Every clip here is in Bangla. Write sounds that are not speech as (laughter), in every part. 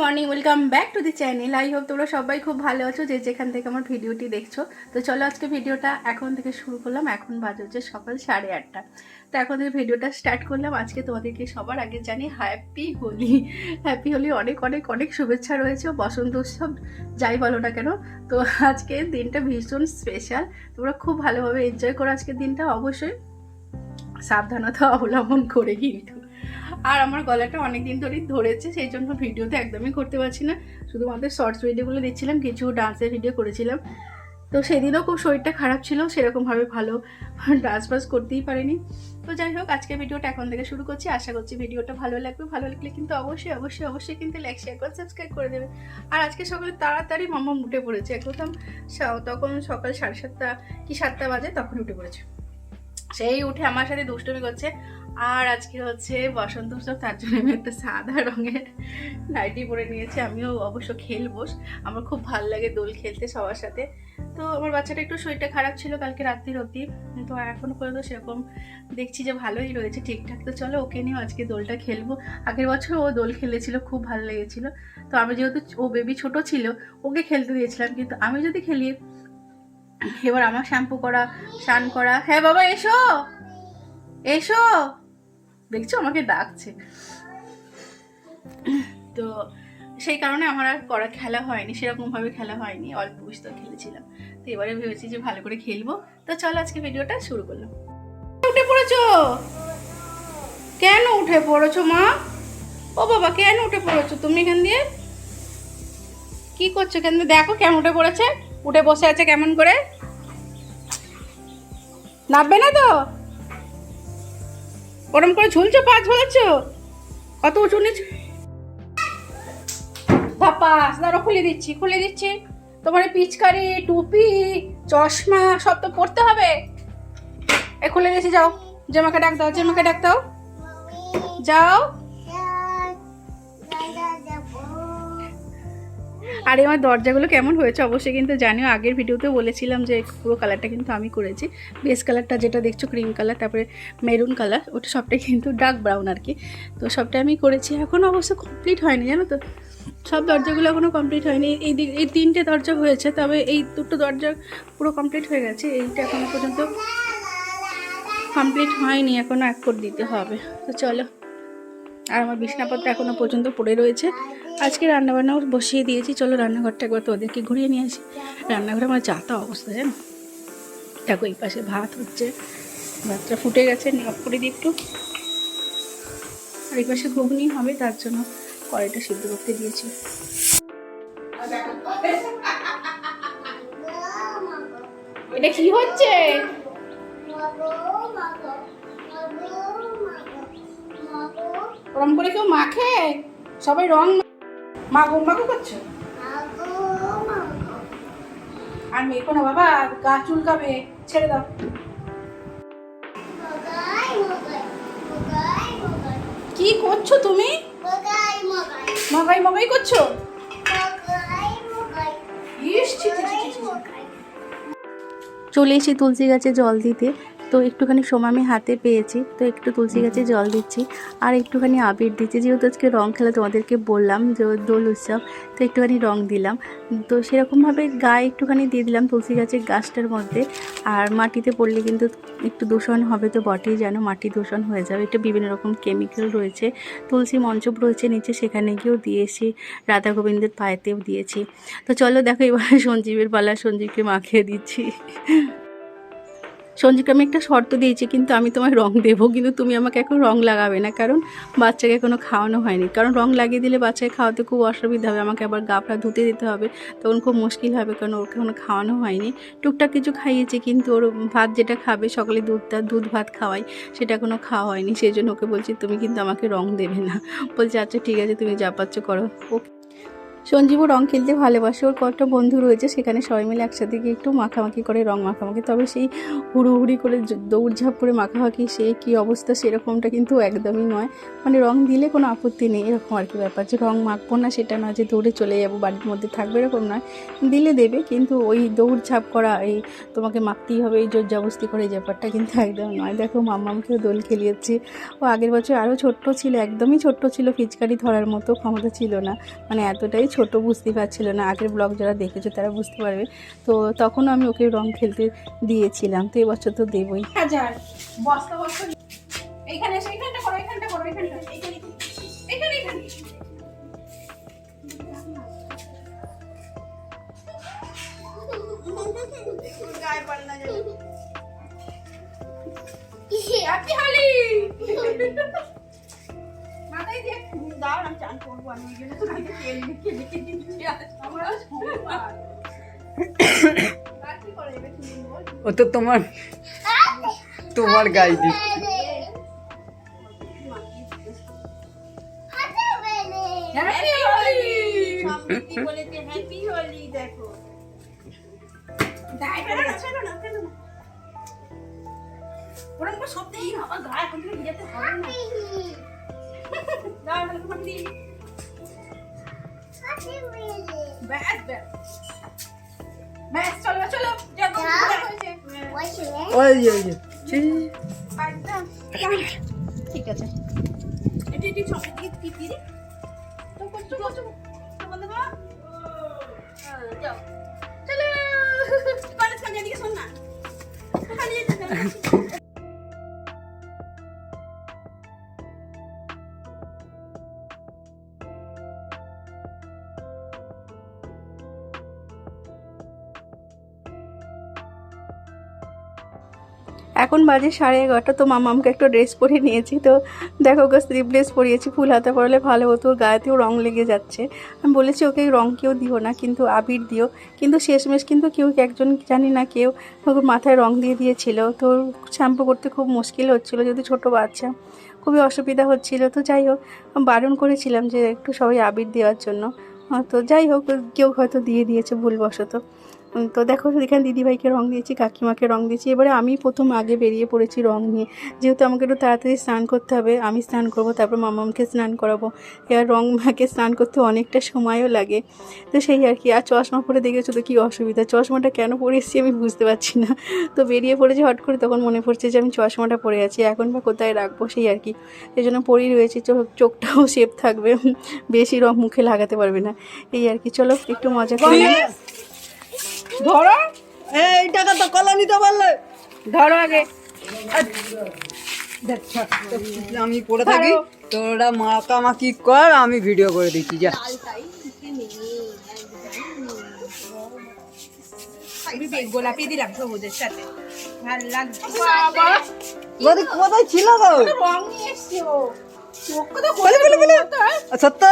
Morning welcome back to the channel I hope তোমরা সবাই খুব ভালো আছো, যে যেখান থেকে আমার ভিডিওটি দেখছ। তো চলো আজকে ভিডিওটা এখন থেকে শুরু করলাম। এখন বাজে হচ্ছে সকাল সাড়ে আটটা। তো এখন থেকে ভিডিওটা স্টার্ট করলাম। আজকে তোমাদেরকে সবার আগে জানি হ্যাপি হোলি। হ্যাপি হোলি অনেক অনেক অনেক শুভেচ্ছা রয়েছে, বসন্ত উৎসব, যাই বলো না কেন। তো আজকে দিনটা ভীষণ স্পেশাল তোমরা খুব ভালোভাবে এনজয় করো আজকের দিনটা। অবশ্যই সাবধানতা অবলম্বন করে কিন্তু আর আমার গলাটা অনেক দিন ধরেই ধরেছে, সেই জন্য ভিডিওতে একদমই করতে পারছি না। শুধুমাত্র শর্টস ভিডিওগুলো দিচ্ছিলাম কিছু ডান্সের ভিডিও করেছিলাম। তো সেদিনও খুব শরীরটা খারাপ ছিল সেরকমভাবে ভালো (laughs) ডান্স বাস করতেই পারিনি। তো যাই হোক আজকে ভিডিওটা এখন থেকে শুরু করছি। আশা করছি ভিডিওটা ভালো লাগবে। ভালো লাগলে কিন্তু অবশ্যই অবশ্যই অবশ্যই কিন্তু লাইক শেয়ার করে সাবস্ক্রাইব করে দেবে। আর আজকে সকালে তাড়াতাড়ি মামা উঠে পড়েছে। একদম তখন সকাল সাড়ে সাতটা কি সাতটা বাজে, তখন উঠে পড়েছে। সেই উঠে আমার সাথে দুষ্টুমি করছে। আর আজকে হচ্ছে বসন্ত উৎসব, তার জন্য আমি একটা সাদা রঙের নাইটি পরে নিয়েছি। আমিও অবশ্য খেলব। আমার খুব ভালো লাগে দোল খেলতে সবার সাথে। তো আমার বাচ্চাটা একটু শরীরটা খারাপ ছিল কালকে রাত্রির অবধি। তো এখনও পর্যন্ত সেরকম দেখছি যে ভালোই রয়েছে ঠিকঠাক। তো চলো ওকে নিয়েও আজকে দোলটা খেলব। আগের বছর ও দোল খেলেছিল, খুব ভালো লেগেছিল। তো আমি যেহেতু ও বেবি ছোট ছিল, ওকে খেলতে দিয়েছিলাম। কিন্তু আমি যদি খেলি, এবার আমার শ্যাম্পু করা, স্নান করা হ্যাঁ বাবা, এসো! এসো! দেখছ? আমাকে ডাকছে। তো সেই কারণে আমার আর করা খেলা হয়নি, সেরকমভাবে খেলা হয়নি, অল্প বিস্তর খেলেছিলাম। তো এবারে ভেবেছি যে ভালো করে খেলব। তো চলো আজকে ভিডিওটা শুরু করলাম। উঠে পড়েছো? কেন উঠে পড়েছো মা? ও বাবা, কেন উঠে পড়েছো তুমি এখান দিয়ে? কি করছ কেন দেখো কেমন উঠে পড়েছে। উঠে বসে আছে কেমন করে? নামবে না তো? ওরম করে ঝুলছো, পা ঝুলছো? কত উঁচু নিচু? ধাপাস দাঁড়ো খুলে দিচ্ছি খুলে দিচ্ছি। তোমার পিচকারি, টুপি, চশমা, সব তো পরতে হবে। এ খুলে দিয়েছি, যাও। জামাকে ডাক দাও, জামাকে ডাক দাও। যাও। আর, আমার দরজাগুলো কেমন হয়েছে অবশ্যই কিন্তু জানিও। আগের ভিডিওতে বলেছিলাম যে পুরো কালারটা কিন্তু আমি করেছি। বেস কালারটা যেটা দেখছ ক্রিম কালার তারপরে মেরুন কালার ওটা সবটাই কিন্তু ডার্ক ব্রাউন আর কি। তো সবটা আমি করেছি। এখন অবশ্য কমপ্লিট হয়নি, জানো তো? সব দরজাগুলো এখনও কমপ্লিট হয়নি। এই দিক, এই তিনটে দরজা হয়েছে, তবে এই দুটো দরজা পুরো কমপ্লিট হয়ে গেছে। এইটা এখনও পর্যন্ত কমপ্লিট হয়নি এখনও এক কোট দিতে হবে। তো চলো, আর আমার বিছনাপত্র এখনও পর্যন্ত পড়ে রয়েছে। আজকে রান্নাবান্নাও বসিয়ে দিয়েছি। চলো রান্নাঘরটা একবার তো ওদেরকে ঘুরিয়ে নিয়ে আসি। রান্নাঘরে আমার যাতা অবস্থা, জানো? দেখো এই পাশে ভাত হচ্ছে, ভাতটা ফুটে গেছে নিয়ে করে দিই একটু। আর এই পাশে ঘুগনি হবে, তার জন্য কড়াইটা সিদ্ধ করতে দিয়েছি। এটা কি হচ্ছে? ওরম করে কেউ মাখে? সবাই রং করছ? আর বাবা, গা চুলকাবে, ছেড়ে দাও। কি করছ তুমি? মগাই মগাই করছ। চলে এসে তুলসী গাছে জল দিতে তো একটুখানি সময় আমি হাতে পেয়েছি তো একটু তুলসী গাছে জল দিচ্ছি আর একটুখানি আবির দিচ্ছি। যেহেতু আজকে রং খেলা তোমাদেরকে বললাম যে দোল উৎসব তো একটুখানি রং দিলাম। তো সেরকমভাবে গায়ে একটুখানি দিয়ে দিলাম তুলসী গাছের গাছটার মধ্যে। আর মাটিতে পড়লে কিন্তু একটু দূষণ হবে তো বটেই যেন মাটি দূষণ হয়ে যাবে। এটা বিভিন্ন রকম কেমিক্যাল রয়েছে তুলসী মঞ্চপ রয়েছে নিচে সেখানে গিয়েও দিয়েছি রাধা গোবিন্দের পায়েতেও দিয়েছি। তো চলো দেখো এবার সঞ্জীবের পালা সঞ্জীবকে মাখিয়ে দিচ্ছি। সঞ্জীবকে আমি একটা শর্ত দিয়েছি, কিন্তু আমি তোমায় রং দেবো, কিন্তু তুমি আমাকে এখন রং লাগাবে না, কারণ বাচ্চাকে এখনও খাওয়ানো হয়নি। কারণ রং লাগিয়ে দিলে বাচ্চাকে খাওয়াতে খুব অসুবিধা হবে, আমাকে আবার গাপটা ধুতে দিতে হবে, তখন খুব মুশকিল হবে, কারণ ওকে এখনও খাওয়ানো হয়নি। টুকটাক কিছু খাইয়েছি, কিন্তু ওর ভাত যেটা খাবে, সকালে দুধটা, দুধ ভাত খাওয়াই, সেটা এখনও খাওয়া হয়নি। সেই জন্য ওকে বলছি, তুমি কিন্তু আমাকে রং দেবে না। বলছে আচ্ছা ঠিক আছে, তুমি যা পাচ্ছ করো। ওকে সঞ্জীবও রং খেলতে ভালোবাসে, ওর কয়েকটা বন্ধু রয়েছে, সেখানে সবাই মিলে একসাথে গিয়ে একটু মাখামাখি করে, রং মাখামাখি। তবে সেই হুড়োহুড়ি করে দৌড়ঝাঁপ করে মাখামাখি, সে কী অবস্থা সেরকমটা কিন্তু একদমই নয়। মানে রং দিলে কোনো আপত্তি নেই, এরকম আর কি ব্যাপার। যে রং মাখবো না সেটা না যে দৌড়ে চলে যাব, বাড়ির মধ্যে থাকবে, এরকম নয়। দিলে দেবে, কিন্তু ওই দৌড়ঝাঁপ করা, এই তোমাকে মাখতেই হবে, এই জোর জবস্তি করে, এই ব্যাপারটা কিন্তু একদম নয়। দেখো মাম্মামকেও দোল খেলিয়েছে। ও আগের বছর আরও ছোট্ট ছিল, একদমই ছোট্ট ছিল, ফিচকারি ধরার মতো ক্ষমতা ছিল না। মানে এতটাই ছোট বুঝতে পারছিল না। আগের ব্লগ যারা দেখেছ তারা বুঝতে পারবে। তো তখন আমি ওকে রং খেলতে দিয়েছিলাম। তো এবছর তো দেবই। হাজার। বস্তা বস্তা। এইখানে এসে করো এইখানটা করো এইখানটা। এইখানে এইখানে এইখানে। গায়ে পাল্লা যাবে হ্যাপি হোলি। দাও আমি চান করব আমি ওই জন্য তোমাকে তেল লিখে লিখে দিচ্ছি আমার ও তো তোমার তোমার গাই দি হ্যাপি হোলি সমৃদ্ধি বলেছে দেখো। সব আমার গায়ে এখন থেকে ভিজাতে হবে না। ওই যে ওই যে ঠিক আছে এটি এটি সঙ্গে দিয়ে কি দিদি তো করছ করছ তোমাদের মা যাও চলো। কলেজ কাজে এদিকে শোন না এখন বাজে সাড়ে এগারোটা, তো মামামকে একটা ড্রেস পরিয়ে নিয়েছি। তো দেখো ওকে স্লিভলেস পরিয়েছি, ফুল হাতে পরালে ভালো হতো ওর গায়েতেও রং লেগে যাচ্ছে। আমি বলেছি, ওকে রং কেউ দিও না, কিন্তু আবির দিও। কিন্তু শেষমেশ কিন্তু কেউ, একজন জানি না কেউ ওকে মাথায় রং দিয়ে দিয়েছিল। তো শ্যাম্পু করতে খুব মুশকিল হচ্ছিল যদি ছোট বাচ্চা, খুবই অসুবিধা হচ্ছিল। তো যাই হোক বারণ করেছিলাম যে একটু সবাই আবির দেওয়ার জন্য। তো যাই হোক, কেউ হয়তো দিয়ে দিয়েছে ভুলবশত। তো দেখো এখানে দিদিভাইকে রং দিয়েছি, কাকিমাকে রং দিয়েছি। এবারে আমি প্রথম আগে বেরিয়ে পড়েছি রং নিয়ে। যেহেতু আমাকে একটু তাড়াতাড়ি স্নান করতে হবে, আমি স্নান করব, তারপর মামামকে স্নান করাবো। এবার রং মাকে স্নান করতে অনেকটা সময়ও লাগে। তো সেই আর কি, আর চশমা পরে দেখেছ তো কী অসুবিধা? চশমাটা কেন পরে এসেছি আমি বুঝতে পারছি না। তো বেরিয়ে পড়েছি হট করে, তখন মনে পড়ছে যে আমি চশমাটা পরে আছি। এখন বা কোথায় রাখব সেই আর কি। সেই জন্য পরেই রয়েছে, চোখ, চোখটাও (laughs) শেপ থাকবে। বেশি রং মুখে লাগাতে পারবে না। এই আর কি, চলো একটু মজা করি। ধরো। এই টাকা তো কলা নিতে পারলে। ধরো আগে। আমি পড়ে থাকি। তোরা মাখামাখি কর আমি ভিডিও করে দিচ্ছি যা। গোলাপি দিলাম সবুজের সাথে। ভালো লাগছে। কোথায় ছিল গো? রং নিয়ে এসছে ও তো বলে, বলে, বলে। সত্য।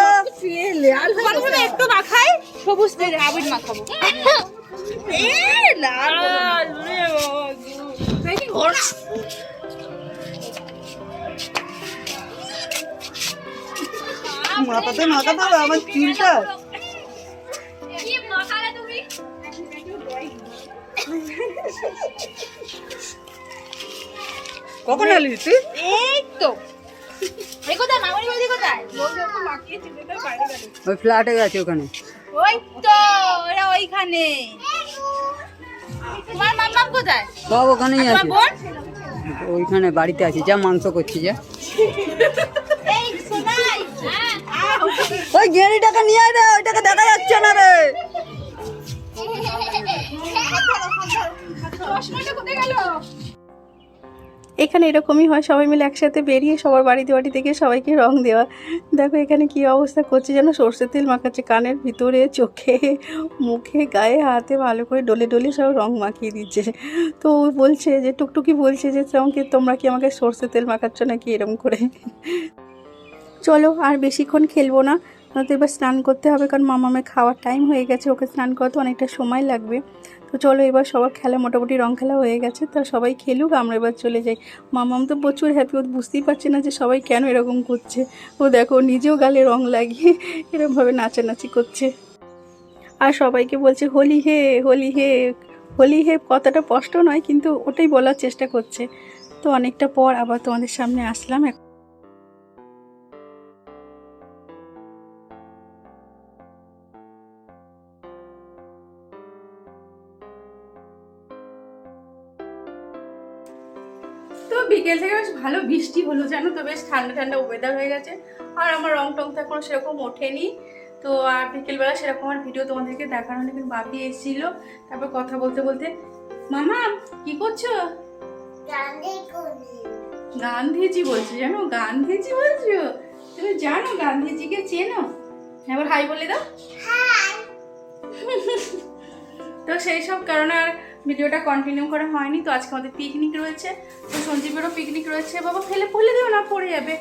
একটু মাখাই সবুজ দিয়ে মাখাবো। এ লাল। রে দেখি ঘর মাথাতে মাখাতে হবে আমার চুলটা কখন এলি তুই? এই তো। ওই ফ্ল্যাটে গেছে ওখানে। ওই তো ওরা ওইখানে। তোমার কোথায়? সব ওখানেই আছে। ওইখানে বাড়িতে আছি যা মাংস করছি যা। ওই গেড়ি টাকা নিয়ে আয় রে ওই টাকা দেখা যাচ্ছে না রে। কোথায় গেল? এখানে এরকমই হয়, সবাই মিলে একসাথে বেরিয়ে সবার বাড়িতে বাড়ি থেকে সবাইকে রং দেওয়া। দেখো এখানে কি অবস্থা করছে যেন সর্ষের তেল মাখাচ্ছে কানের ভিতরে, চোখে, মুখে, গায়ে, হাতে ভালো করে ডলে ডলে সব রং মাখিয়ে দিচ্ছে। তো ও বলছে যে, টুকটুকি বলছে যে তোমাকে তোমরা কি আমাকে সর্ষের তেল মাখাচ্ছ নাকি এরম করে? চলো, আর বেশিক্ষণ খেলব না। তো এবার স্নান করতে হবে, কারণ মামামে খাওয়ার টাইম হয়ে গেছে, ওকে স্নান করতে অনেকটা সময় লাগবে। তো চলো এবার সবার খেলা মোটামুটি রং খেলা হয়ে গেছে, তা সবাই খেলুক, আমরা এবার চলে যাই। মামাম তো প্রচুর হ্যাপি ও বুঝতেই পারছে না যে সবাই কেন এরকম করছে। ও দেখো নিজেও গালে রং লাগিয়ে (laughs) এরকমভাবে নাচানাচি করছে। আর সবাইকে বলছে, হোলি হে হোলি হে হোলি হে। কথাটা স্পষ্ট নয়, কিন্তু ওটাই বলার চেষ্টা করছে। তো অনেকটা পর আবার তোমাদের সামনে আসলাম। বিকেল থেকে বেশ ভালো বৃষ্টি হলো জানো তো? বেশ ঠান্ডা ঠান্ডা ওয়েদার হয়ে গেছে। আর আমার রং টং তো এখনও সেরকম ওঠেনি। তো আর বিকেলবেলা সেরকম আর ভিডিও তোমাদেরকে দেখানো অনেক বাপি এসেছিল। তারপর কথা বলতে বলতে মামা কি করছ? গান্ধীজি বলছো জানো গান্ধীজি বলছো? তুমি জানো গান্ধীজিকে চেনো? এবার হাই বলে দাও। তো সেই সব কারণে আর ভিডিওটা কন্টিনিউ করা হয়নি, তো আজকে আমাদের পিকনিক রয়েছে। তো সঞ্জীবেরও পিকনিক রয়েছে। বাবা, ফেলে ফেলে দিও না, পড়ে যাবে।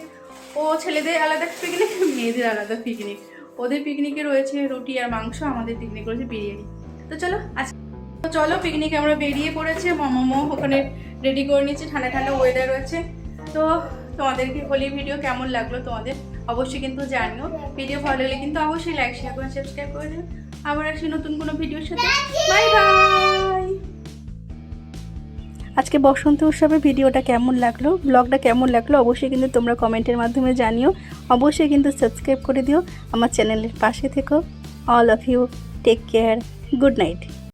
ও ছেলেদের আলাদা পিকনিক মেয়েদের আলাদা পিকনিক ওদের পিকনিকে রয়েছে রুটি আর মাংস, আমাদের পিকনিক রয়েছে বিরিয়ানি। তো চলো, আজ তো চলো পিকনিকে আমরা বেরিয়ে পড়েছে। মামামো ওখানে রেডি করে নিচ্ছে ঠান্ডা ঠান্ডা ওয়েদার রয়েছে। তো তোমাদেরকে হোলি ভিডিও কেমন লাগল তোমাদের অবশ্যই কিন্তু জানিও। ভিডিও ভালো লাগলে কিন্তু অবশ্যই লাইক শেয়ার করে সাবস্ক্রাইব করে দেবে আবার আসি নতুন কোনো ভিডিওর সাথে। বাই বাই আজকে বসন্ত উৎসবের ভিডিওটা কেমন লাগল, ব্লগটা কেমন লাগল অবশ্যই কিন্তু তোমরা কমেন্টের মাধ্যমে জানিও। অবশ্যই কিন্তু সাবস্ক্রাইব করে দিও। আমার চ্যানেলের পাশে থেকো। All of you take care good night